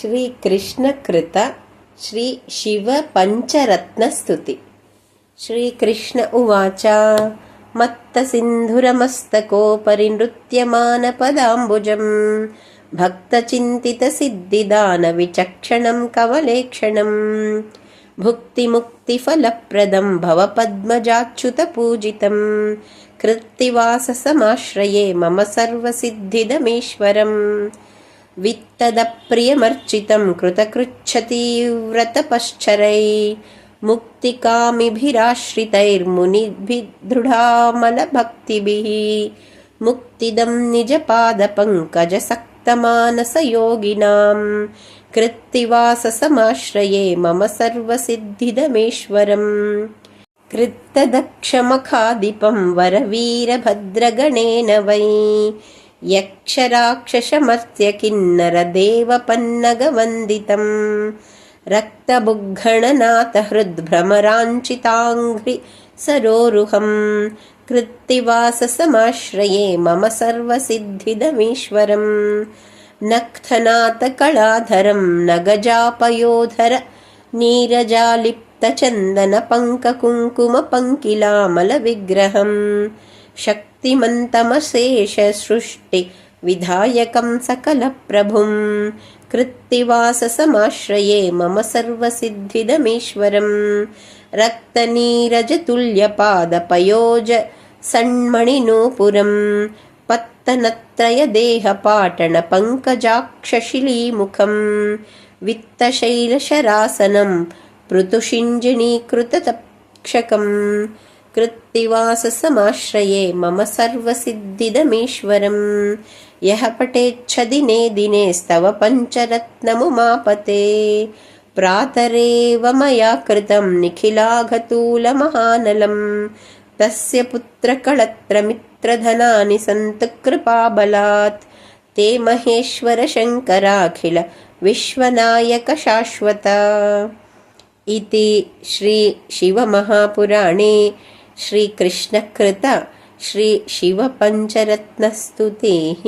श्रीकृष्णकृत श्रीशिवपञ्चरत्नस्तुति श्रीकृष्ण उवाच मत्तसिन्धुरमस्तकोपरि नृत्यमानपदाम्बुजम् भक्तचिन्तितसिद्धिदानविचक्षणं कवलेक्षणम्। भुक्तिमुक्तिफलप्रदं भवपद्मजाच्युतपूजितं कृत्तिवाससमाश्रये मम सर्वसिद्धिदमीश्वरम् वित्तदप्रियमर्चितं कृतकृच्छतीव्रतपश्चरै मुक्तिकामिभिराश्रितैर्मुनिभिदृढामलभक्तिभिः मुक्तिदं निजपादपङ्कजसक्तमानसयोगिनां कृत्तिवाससमाश्रये मम सर्वसिद्धिदमेश्वरम् कृत्तदक्षमखादिपं वरवीरभद्रगणेन वै यक्षराक्षसमर्त्यकिन्नरदेवपन्नगवन्दितम् रक्तबुग्घणनाथहृद्भ्रमराञ्चिताङ्घ्रि सरोरुहम्। कृत्तिवाससमाश्रये मम सर्वसिद्धिदमीश्वरम्। नक्थनाथकलाधरं नगजापयोधर नीरजालिप्तचन्दनपङ्ककुङ्कुमपङ्किलामलविग्रहम् शक्तिमन्तमशेषसृष्टिविधायकं सकलप्रभुं कृत्तिवाससमाश्रये मम सर्वसिद्धिदमीश्वरम् रक्तनीरजतुल्यपादपयोज सण्मणिनूपुरं पत्तनत्रयदेहपाटनपङ्कजाक्षशिलीमुखं वित्तशैलशरासनं पृथुषिञ्जिनीकृततक्षकम् कृत्तिवाससमाश्रये मम सर्वसिद्धिदमीश्वरम्। यः पठेच्छदिने दिने स्तव पञ्चरत्नमुमापते। प्रातरेव मया कृतं निखिलाघतूलमहानलम्। तस्य पुत्रकळत्रमित्रधनानि सन्तु कृपाबलात्। ते महेश्वरशङ्कराखिल विश्वनायकशाश्वत। इति श्रीशिवमहापुराणे श्रीकृष्णकृत श्रीशिवपञ्चरत्नस्तुतिः